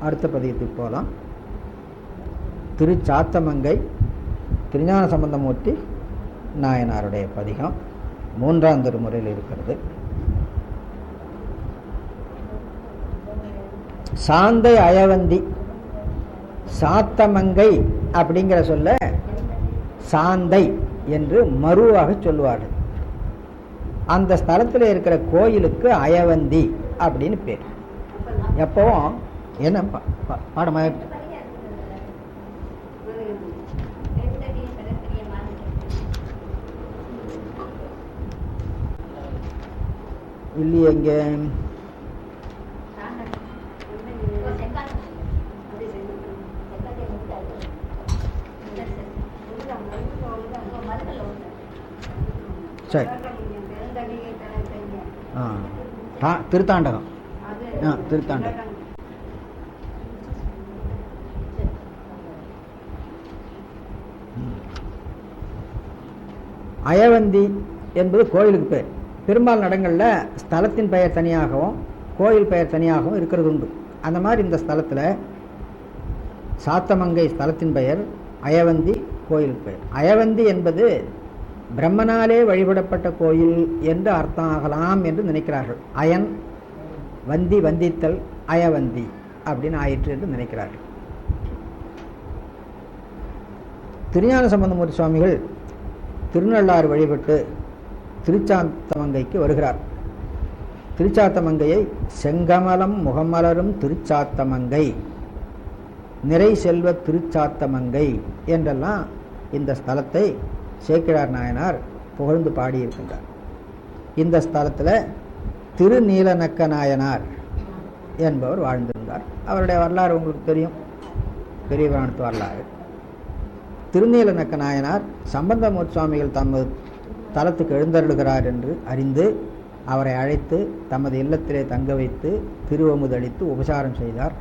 அடுத்த பதியத்துக்கு போகலாம் திருச்சாத்தமங்கை திருஞான சம்பந்தமூர்த்தி நாயனாருடைய பதிகம் மூன்றாம் திருமுறையில் இருக்கிறது. சாந்தை அயவந்தி சாத்தமங்கை அப்படிங்கிற சொல்ல சாந்தை என்று மருவாக சொல்லுவார்கள். அந்த ஸ்தலத்தில் இருக்கிற கோயிலுக்கு அயவந்தி அப்படின்னு பேர். எப்பவும் என்ன பாடமாக இல்லையே எங்கே சரி. ஆ திருத்தாண்டகம். ஆ திருத்தாண்டகம். அயவந்தி என்பது கோயிலுக்கு பேர் பெரும்பாலும் இடங்களில் ஸ்தலத்தின் பெயர் தனியாகவும் கோயில் பெயர் தனியாகவும் இருக்கிறது உண்டு அந்த மாதிரி இந்த ஸ்தலத்தில் சாத்தமங்கை ஸ்தலத்தின் பெயர் அயவந்தி கோயிலுக்கு பெயர். அயவந்தி என்பது பிரம்மனாலே வழிபடப்பட்ட கோயில் என்று அர்த்தம் ஆகலாம் என்று நினைக்கிறார்கள். அயன் வந்தி வந்தித்தல் அயவந்தி அப்படின்னு ஆயிற்று என்று நினைக்கிறார்கள். திருஞான சம்பந்தமூர்த்தி சுவாமிகள் திருநள்ளாறு வழிபட்டு திருச்சாத்தமங்கைக்கு வருகிறார். திருச்சாத்தமங்கையை செங்கமலம் முகமலரும் திருச்சாத்தமங்கை நிறை செல்வ திருச்சாத்தமங்கை என்றெல்லாம் இந்த ஸ்தலத்தை சேக்கிழார் நாயனார் புகழ்ந்து பாடியிருக்கின்றார். இந்த ஸ்தலத்தில் திருநீலநக்க நாயனார் என்பவர் வாழ்ந்திருந்தார். அவருடைய வரலாறு உங்களுக்கு தெரியும். பெரிய புராணத்து வரலாறு. திருநீலநக்க நாயனார் சம்பந்தமூர் சுவாமிகள் தமது தலத்துக்கு எழுந்தருளுகிறார் என்று அறிந்து அவரை அழைத்து தமது இல்லத்திலே தங்க வைத்து திருவமுதளித்து உபசாரம் செய்தார்.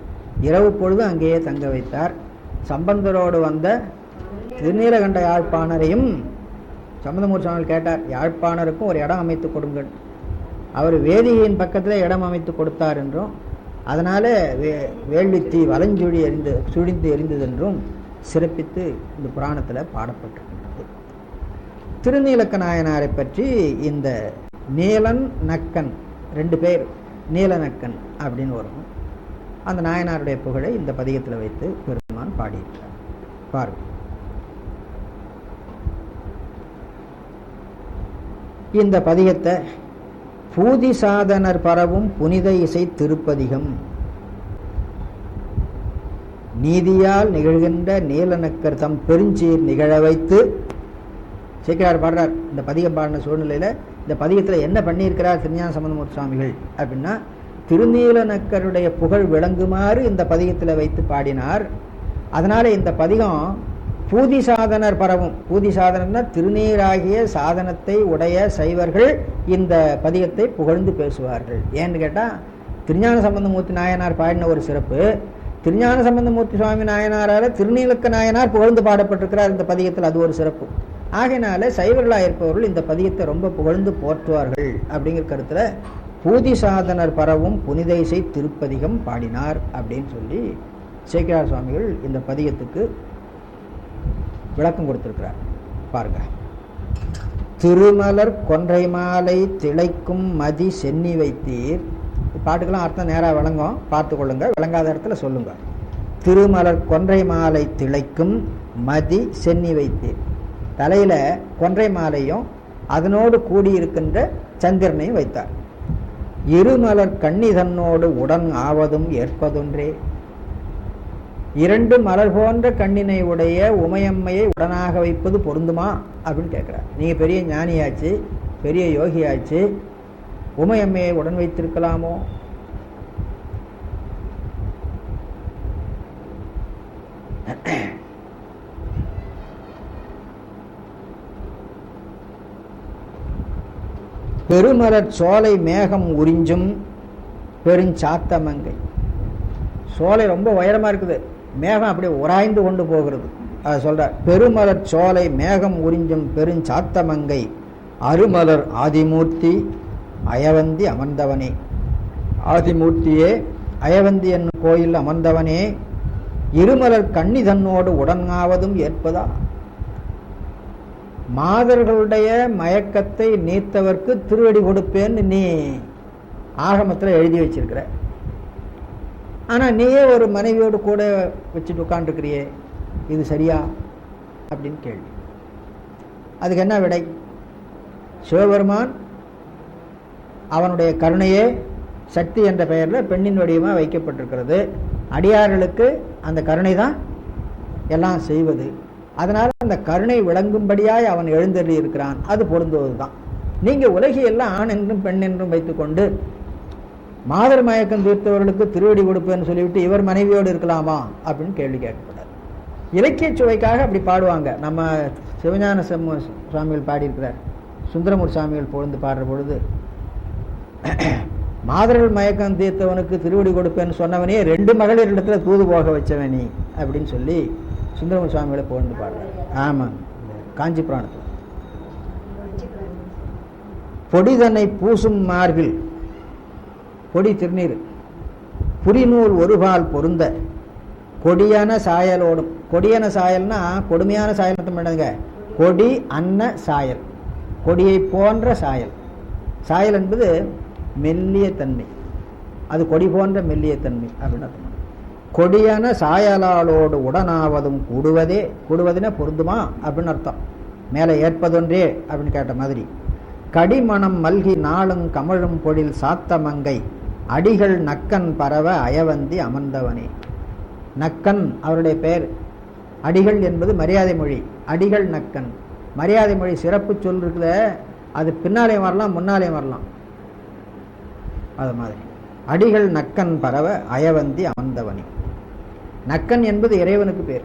இரவு பொழுது அங்கேயே தங்க வைத்தார். சம்பந்தரோடு வந்த திருநீலகண்ட யாழ்ப்பாணரையும் சம்பந்தமூர் சுவாமிகள் கேட்டார். யாழ்ப்பாணருக்கும் ஒரு இடம் அமைத்து கொடுங்கள். அவர் வேதியின் பக்கத்தில் இடம் அமைத்து கொடுத்தார் என்றும் அதனால் வே வேள்வித்தீ வலஞ்சுழி எரிந்து சுழிந்து எரிந்தது என்றும் சிறப்பித்து இந்த புராணத்தில் பாடப்பட்டிருக்கின்றது. திருநீலக்க நாயனாரை பற்றி இந்த நீலன் நக்கன் ரெண்டு பேர் நீலநக்கன் அப்படின்னு வரும் அந்த நாயனாருடைய புகழை இந்த பதிகத்தில் வைத்து பெருமான் பாடியிருக்கிறார். பாருங்க. இந்த பதிகத்தை பூதி சாதனர் பரவும் புனித இசை திருப்பதிகம் நீதியால் நிகழ்கின்ற நீலநக்கர் தம் பெருஞ்சீர் நிகழ வைத்து சேக்கிரார் பாடுறார் இந்த பதிகம் பாடின சூழ்நிலையில் இந்த பதிகத்தில் என்ன பண்ணியிருக்கிறார் திருஞான சம்பந்தமூர்த்தி சுவாமிகள் அப்படின்னா திருநீலநக்கருடைய புகழ் விளங்குமாறு இந்த பதிகத்தில் வைத்து பாடினார். அதனால் இந்த பதிகம் பூதி சாதனர் பரவும். பூதி சாதனம்னா திருநீராகிய சாதனத்தை உடைய சைவர்கள் இந்த பதிகத்தை புகழ்ந்து பேசுவார்கள். ஏன்னு கேட்டால் திருஞான சம்பந்தமூர்த்தி நாயனார் பாடின ஒரு சிறப்பு திருஞான சம்பந்தமூர்த்தி சுவாமி நாயனாரால் திருநீலக்க நாயனார் புகழ்ந்து பாடப்பட்டிருக்கிறார் இந்த பதிகத்தில். அது ஒரு சிறப்பு. ஆகையினால சைவர்களாக இருப்பவர்கள் இந்த பதிகத்தை ரொம்ப புகழ்ந்து போற்றுவார்கள் அப்படிங்கிற கருத்தில் பூதி சாதனர் பரவும் புனிதைசை திருப்பதிகம் பாடினார் அப்படின்னு சொல்லி சேக்கிரார் சுவாமிகள் இந்த பதிகத்துக்கு விளக்கம் கொடுத்திருக்கிறார். பாருங்க. திருமலர் கொன்றை மாலை திளைக்கும் மதி சென்னி வைத்தீர் பாட்டுக்கெல்லாம் அர்த்தம் நேராக விளங்கும். பார்த்து கொள்ளுங்கள் விளங்காத இடத்துல சொல்லுங்கள் திருமலர் கொன்றை மாலை திளைக்கும் மதி சென்னி வைத்தீர் தலையில் கொன்றை மாலையும் அதனோடு கூடியிருக்கின்ற சந்திரனையும் வைத்தார். இருமலர் கண்ணிதன்னோடு உடன் ஆவதும் ஏற்பதொன்றே. இரண்டு மலர் போன்ற கண்ணினை உடைய உமையம்மையை உடனாக வைப்பது பொருந்துமா? அப்படின்னு கேட்குறார். நீங்கள் பெரிய ஞானியாச்சு பெரிய யோகியாச்சு உமையம்மையை உடன் வைத்திருக்கலாமோ? பெருமலர் சோலை மேகம் உறிஞ்சும் பெருஞ்சாத்தமங்கை சோலை ரொம்ப உயரமா இருக்குது. மேகம் அப்படியே உராய்ந்து கொண்டு போகிறது. அதை சொல்கிறார் பெருமலர் சோலை மேகம் உறிஞ்சும் பெருஞ்சாத்தமங்கை அருமலர் ஆதிமூர்த்தி அயவந்தி அமர்ந்தவனே. ஆதிமூர்த்தியே அயவந்தி என்னும் கோயில் அமர்ந்தவனே. இருமலர் கண்ணி தன்னோடு உடனாவதும் ஏற்பதா? மாதர்களுடைய மயக்கத்தை நீத்தவர்க்கு திருவடி கொடுப்பேன்னு நீ. ஆகமத்தில் எழுதி வச்சிருக்கிற. ஆனால் நீயே ஒரு மனைவியோடு கூட வச்சுட்டு உட்காந்துருக்கிறியே இது சரியா? அப்படின்னு கேள்வி. அதுக்கு என்ன விடை? சிவபெருமான் அவனுடைய கருணையே சக்தி என்ற பெயரில் பெண்ணின் வடிவமாக வைக்கப்பட்டிருக்கிறது. அடியார்களுக்கு அந்த கருணை தான் எல்லாம் செய்வது. அதனால் அந்த கருணை விளங்கும்படியாய் அவன் எழுந்தருளி இருக்கிறான். அது பொருந்துவது தான் நீங்கள் உலகியெல்லாம் ஆண் என்றும் பெண் என்றும் வைத்துக்கொண்டு மாதர் மயக்கம் தீர்த்தவர்களுக்கு திருவடி கொடுப்பேன்னு சொல்லிவிட்டு இவர் மனைவியோடு இருக்கலாமா அப்படின்னு கேள்வி கேட்கப்படாது இலக்கிய சுவைக்காக அப்படி பாடுவாங்க. நம்ம சிவஞான சம சுவாமிகள் பாடியிருக்கிறார். சுந்தரமூர் சாமிகள் பொழுது பாடுற பொழுது மாதர்கள் மயக்கம் தீர்த்தவனுக்கு திருவடி கொடுப்பேன்னு சொன்னவனே ரெண்டு மகளிர் இடத்துல தூது போக வச்சவன் நீ அப்படின்னு சொல்லி சுந்தரம சுவாமிகளை புகழ்ந்து பாடுறார். ஆமாம் காஞ்சி புராணத்தில். பொடிதனை பூசும் மார்பில் பொடி திருநீர். புரிநூல் ஒருபால் பொருந்த கொடியான சாயலோடும் கொடியான சாயல்னா கொடுமையான சாயல் மட்டும் பண்ணுங்க கொடி அன்ன சாயல். கொடியை போன்ற சாயல். சாயல் என்பது மெல்லிய தன்மை. அது கொடி போன்ற மெல்லிய தன்மை அப்படின்னு கொடியான சாயலாளோடு உடனாவதும் கூடுவதே கூடுவதுன்னா பொருந்துமா அப்படின்னு அர்த்தம். மேலே ஏற்பதொன்றே அப்படின்னு கேட்ட மாதிரி. கடிமணம் மல்கி நாளும் கமழும் பொழில் சாத்த மங்கை அடிகள் நக்கன் பரவ அயவந்தி அமர்ந்தவனே. நக்கன் அவருடைய பெயர். அடிகள் என்பது மரியாதை மொழி அடிகள் நக்கன். மரியாதை மொழி சிறப்பு சொல் அது பின்னாலே வரலாம் முன்னாலே வரலாம். அது மாதிரி. அடிகள் நக்கன் பரவ அயவந்தி அமர்ந்தவனி. நக்கன் என்பது இறைவனுக்கு பேர்.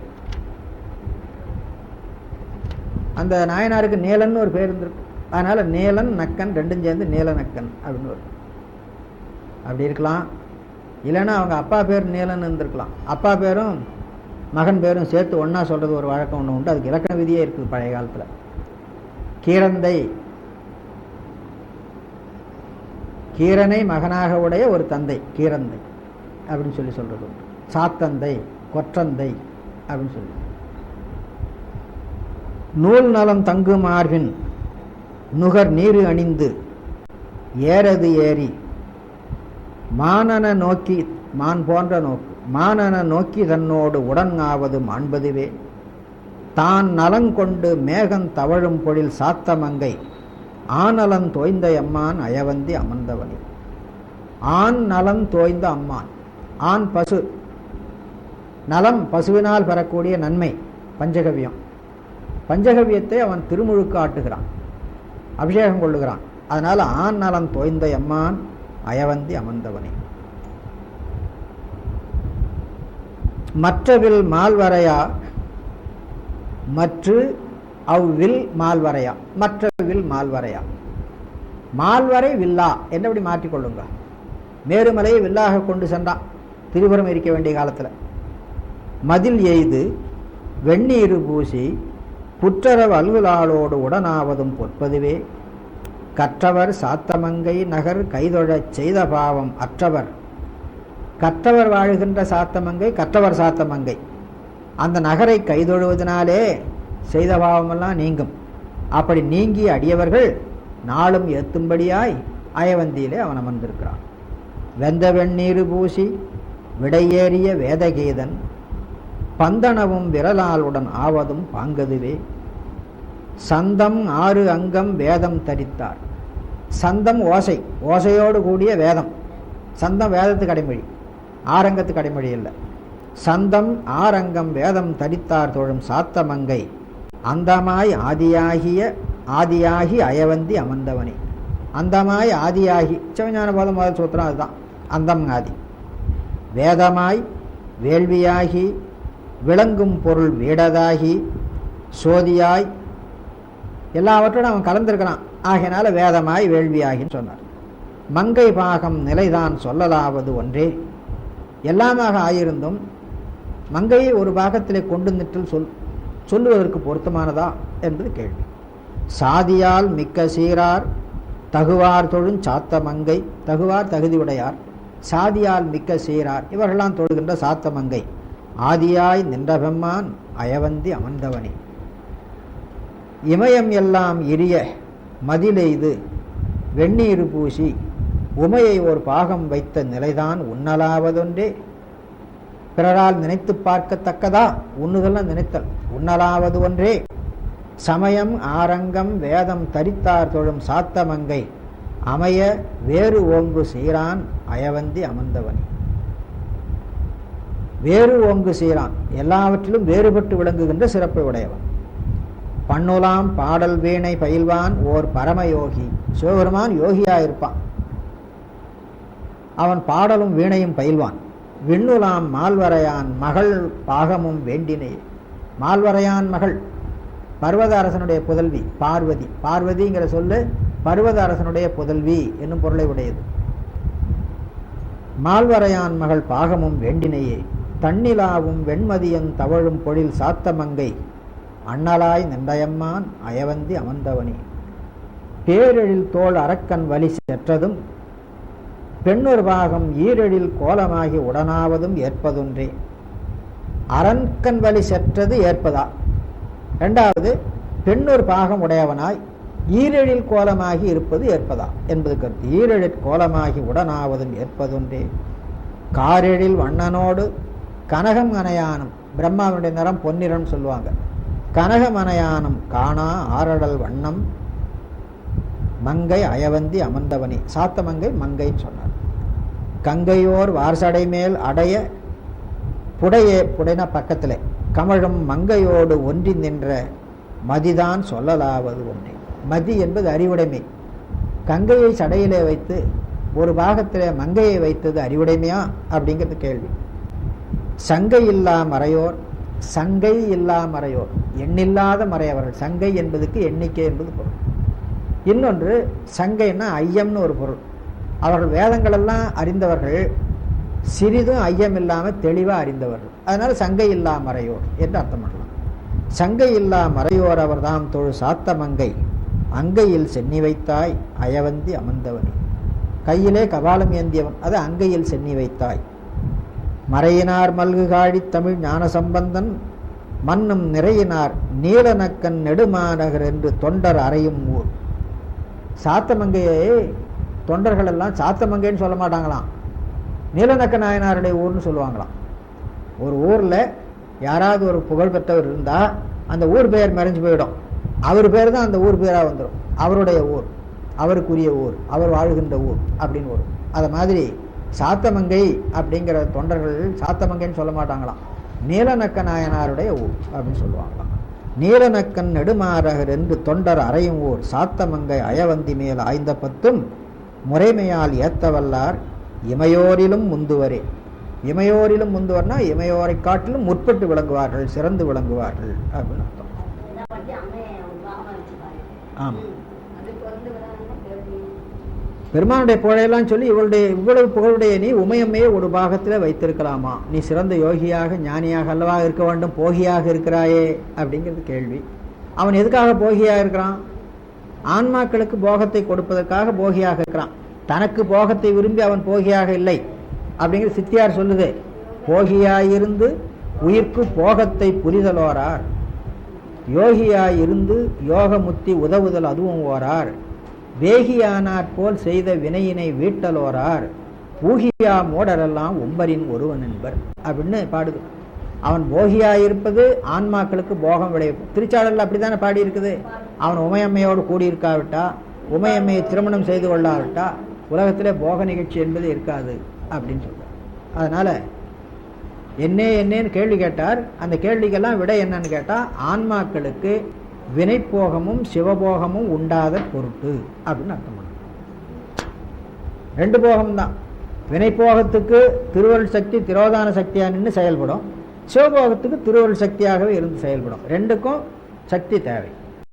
அந்த நாயனாருக்கு நேலன் ஒரு பேர் இருந்திருக்கு. அதனால நேலன் நக்கன் ரெண்டும் சேர்ந்து நீலநக்கன் அப்படின்னு வரும். அப்படி இருக்கலாம். இல்லைன்னா அவங்க அப்பா பேர் நீலன் இருந்திருக்கலாம். அப்பா பேரும் மகன் பேரும் சேர்த்து ஒன்றா சொல்கிறது ஒரு வழக்கம் ஒன்று உண்டு. அதுக்கு இலக்கண விதியே இருக்குது பழைய காலத்தில். கீரந்தை கீரனை மகனாக உடைய ஒரு தந்தை கீரந்தை அப்படின்னு சொல்லி சொல்கிறது உண்டு. சாத்தந்தை கொற்றந்தை அப்படின்னு சொல்லி. நூல் நலம் தங்கு மார்பின் நுகர் நீரு அணிந்து ஏறது ஏறி மானன நோக்கி மான் போன்ற நோக்கு மானன நோக்கி தன்னோடு உடன் ஆவது மாண்பதுவே. தான் நலங்கொண்டு மேகம் தவழும் பொழில் சாத்தமங்கை ஆனலன் தோய்ந்த அம்மான் அயவந்தி அமர்ந்தவனே ஆண் நலம் தோய்ந்த அம்மான். ஆண் பசு. நலம் பசுவினால் பெறக்கூடிய நன்மை பஞ்சகவியம். பஞ்சகவியத்தை அவன் திருமுழுக்கு ஆட்டுகிறான். அபிஷேகம் கொள்ளுகிறான். அதனால் ஆண் நலம் தோய்ந்த எம்மான் அயவந்தி அமர்ந்தவனே. மற்றவில் மால்வரையா மற்று அவ்வில் மால்வரையா மற்றவில் மால்வரையா. மால்வரை வில்லா என்னபடி மாற்றிக்கொள்ளுங்க. மேருமலையை வில்லாக கொண்டு சென்றான். திருபுரம் இருக்க வேண்டிய காலத்தில். மதில் எய்து வெந்நீர் பூசி புற்றரவு அல்குலாளோடு உடனாவதும் பொற்பதுவே. கற்றவர் சாத்தமங்கை நகர் கைதொழச் செய்த பாவம் அற்றவர். கற்றவர் வாழுகின்ற சாத்தமங்கை கற்றவர் சாத்தமங்கை. அந்த நகரை கைதொழுவதனாலே செய்த பாவமெல்லாம் நீங்கும். அப்படி நீங்கி அடியவர்கள் நாளும் ஏத்தும்படியாய் அயவந்தியிலே அவன் அமர்ந்திருக்கிறான். வெந்த வெண்ணீர் பூசி விடையேறிய வேதகீதன் பந்தனவும் விரலாளுடன் ஆவதும் பாங்கதுவே. சந்தம் ஆறு அங்கம் வேதம் தரித்தார். சந்தம் ஓசை ஓசையோடு கூடிய வேதம். சந்தம் வேதத்துக்கு அடைமொழி ஆரங்கத்துக்கு அடைமொழி இல்லை. சந்தம் ஆரங்கம் வேதம் தரித்தார் தோழும் சாத்தமங்கை. அந்தமாய் ஆதியாகிய ஆதியாகி அயவந்தி அமர்ந்தவனே. அந்தமாய் ஆதியாகி சிவஞான போதம் முதல் சூத்திரம் அதுதான். அந்தம் ஆதி. வேதமாய் வேள்வியாகி விளங்கும் பொருள் வீடதாகி சோதியாய் எல்லாவற்றோடும் அவன் கலந்திருக்கிறான். ஆகினால வேதமாய் வேள்வியாகின்னு சொன்னார். மங்கை பாகம் நிலைதான் சொல்லலாவது ஒன்றே. எல்லாமாக ஆயிருந்தும் மங்கையை ஒரு பாகத்திலே கொண்டு நிற்றல் சொல் சொல்லுவதற்கு பொருத்தமானதா என்பது கேள்வி. சாதியால் மிக்க சீரார் தகுவார் தொழும் சாத்த மங்கை தகுவார் தகுதியுடையார் சாதியால் மிக்க சீரார் இவர்களாம் தொழுகின்ற சாத்தமங்கை ஆதியாய் நின்ற பெம்மான் அயவந்தி அமர்ந்தவனே. இமயம் எல்லாம் எரிய மதிலெய்து வெந்நீர் பூசி உமையை ஒரு பாகம் வைத்த நிலைதான் உன்னலாவதொன்றே பிறரால் நினைத்து பார்க்கத்தக்கதா? உண்ணுதல் நினைத்தல். உண்ணலாவது ஒன்றே. சமயம் ஆரங்கம் வேதம் தரித்தார் தொழும் சாத்தமங்கை. அமைய வேறு ஓங்கு சீரான் அயவந்தி அமர்ந்தவன். வேறு ஓங்கு சீரான் எல்லாவற்றிலும் வேறுபட்டு விளங்குகின்ற சிறப்பை உடையவன். பண்ணுலாம் பாடல் வீணை பயில்வான் ஓர் பரமயோகி. சிவபெருமான் யோகியா இருப்பான் அவன் பாடலும் வீணையும் பயில்வான். விண்ணுலாம் மால்வரையான் மகள் பாகமும் வேண்டினே மால்வரையான் மகள் பர்வத அரசனுடைய புதல்வி பார்வதி. பார்வதிங்கிற சொல்லு பர்வத அரசனுடைய புதல்வி என்னும் பொருளை உடையது. மால்வரையான் மகள் பாகமும் வேண்டினையே தன்னிலாவும் வெண்மதியன் தவழும் பொழில் சாத்தமங்கை அண்ணலாய் நின்றயம்மான் அயவந்தி அமர்ந்தவனே. பேரெழில் தோள் அரக்கன் வலி செற்றதும் பெண்ணொரு பாகம் ஈரெழில் கோலமாகி உடனாவதும் ஏற்பதொன்றே. அரண்கண் வழி செற்றது ஏற்பதா? ரெண்டாவது பெண்ணொரு பாகம் உடையவனாய் ஈரெழில் கோலமாகி இருப்பது ஏற்பதா? என்பது கருத்து. ஈரெழில் கோலமாகி உடனாவதும் ஏற்பதுண்டே. காரெழில் வண்ணனோடு கனகம் அணையானம் பிரம்மாவினுடைய நிறம் பொன்னிறம் சொல்லுவாங்க. கனகம் காணா ஆரடல் வண்ணம் மங்கை அயவந்தி அமர்ந்தவனே. சாத்தமங்கை மங்கைன்னு சொன்னார். கங்கையோர் வார்சடை மேல் அடைய புடையே புடைன பக்கத்தில். கமழும் மங்கையோடு ஒன்றி நின்ற மதிதான் சொல்லலாவது ஒன்றே. மதி என்பது அறிவுடைமை. கங்கையை சடையிலே வைத்து ஒரு பாகத்தில் மங்கையை வைத்தது அறிவுடைமையா? அப்படிங்கிறது கேள்வி. சங்கை இல்லா மறையோர் சங்கை இல்லா மறையோர். எண்ணில்லாத மறையவர்கள் சங்கை என்பதுக்கு எண்ணிக்கை என்பது பொருள். இன்னொன்று சங்கைன்னா ஐயம்னு ஒரு பொருள். அவர்கள் வேதங்களெல்லாம் அறிந்தவர்கள் சிறிதும் ஐயம் இல்லாமல் தெளிவாக அறிந்தவர்கள். அதனால் சங்கை இல்லா மறையோர் என்று அர்த்தம் பண்ணலாம். சங்கை இல்லா மறையோர் அவர்தாம் தொழு சாத்தமங்கை அங்கையில் சென்னி வைத்தாய் அயவந்தி அமர்ந்தவர் கையிலே கபாலம் ஏந்தியவன் அது அங்கையில் சென்னி வைத்தாய். மறையினார் மல்கு காழி தமிழ் ஞான சம்பந்தன் மன்னும் நிறையினார் நீலநக்கன் நெடுமாநகர் என்று தொண்டர் அறையும் ஊர். சாத்தமங்கையை தொண்டர்கள் எல்லாம் சாத்தமங்கைன்னு சொல்ல மாட்டாங்களாம். நீலநக்க நாயனாருடைய ஊர்னு சொல்லுவாங்களாம். ஒரு ஊரில் யாராவது ஒரு புகழ்பெற்றவர் இருந்தால் அந்த ஊர் பெயர் மறைஞ்சு போயிடும். அவர் பேர் தான் அந்த ஊர் பேராக வந்துடும் அவருடைய ஊர் அவருக்குரிய ஊர் அவர் வாழ்கின்ற ஊர் அப்படின்னு வரும். அதை மாதிரி சாத்தமங்கை அப்படிங்கிற தொண்டர்கள் சாத்தமங்கைன்னு சொல்ல மாட்டாங்களாம். நீலநக்க நாயனாருடைய ஊர் அப்படின்னு சொல்லுவாங்களாம். நீலநக்கன் நெடுமாறகர் என்று தொண்டர் அறையும் ஊர். சாத்தமங்கை அயவந்தி மேல் ஆய்ந்த பத்தும் முறைமையால் ஏத்தவல்லார் இமையோரிலும் முந்துவரே. இமையோரிலும் முந்துவர்னா இமையோரை காட்டிலும் முற்பட்டு விளங்குவார்கள் சிறந்து விளங்குவார்கள் அப்படின்னு அர்த்தம். ஆமாம் பெருமானுடைய புகழையெல்லாம் சொல்லி இவளுடைய இவ்வளவு புகழுடைய நீ உமையம்மையை ஒரு பாகத்தில் வைத்திருக்கலாமா? நீ சிறந்த யோகியாக ஞானியாக அல்லவா இருக்க வேண்டும் போகியாக இருக்கிறாயே அப்படிங்கிறது கேள்வி. அவன் எதுக்காக போகியாக இருக்கிறான்? ஆன்மாக்களுக்கு போகத்தை கொடுப்பதற்காக போகியாக இருக்கிறான். தனக்கு போகத்தை விரும்பி அவன் போகியாக இல்லை அப்படிங்கிற சித்தியார் சொல்லுது. போகியாயிருந்து உயிர்க்கு போகத்தை புரிதலோரார். யோகியாயிருந்து யோகமுத்தி உதவுதல் அதுவும் ஓரார். வேகியானாற் போல் செய்த வினையினை வீட்டலோரார். பூகியா மோடரெல்லாம் ஒம்பரின் ஒருவன் என்பர் அப்படின்னு பாடுது. அவன் போகியாயிருப்பது ஆன்மாக்களுக்கு போகம் விளைவிக்கும். திருச்சாளர்கள் அப்படி தானே பாடியிருக்குது? அவன் உமையம்மையோடு கூடியிருக்காவிட்டா? உமையம்மையை திருமணம் செய்து கொள்ளாவிட்டா? உலகத்தில் போக நிகழ்ச்சி என்பது இருக்காது அப்படின்னு சொல்கிறார் அதனால் என்னே என்னேன்னு கேள்வி கேட்டார். அந்த கேள்விக்கெல்லாம் விட என்னன்னு கேட்டால் ஆன்மாக்களுக்கு வினைப்போகமும் சிவபோகமும் உண்டாத பொருட்டு அப்படின்னு அர்த்தம் ரெண்டு போகம்தான். வினைப்போகத்துக்கு திருவருள் சக்தி திரோதான சக்தியாக நின்று செயல்படும். சிவபோகத்துக்கு திருவருள் சக்தியாகவே இருந்து செயல்படும். ரெண்டுக்கும் சக்தி தேவை.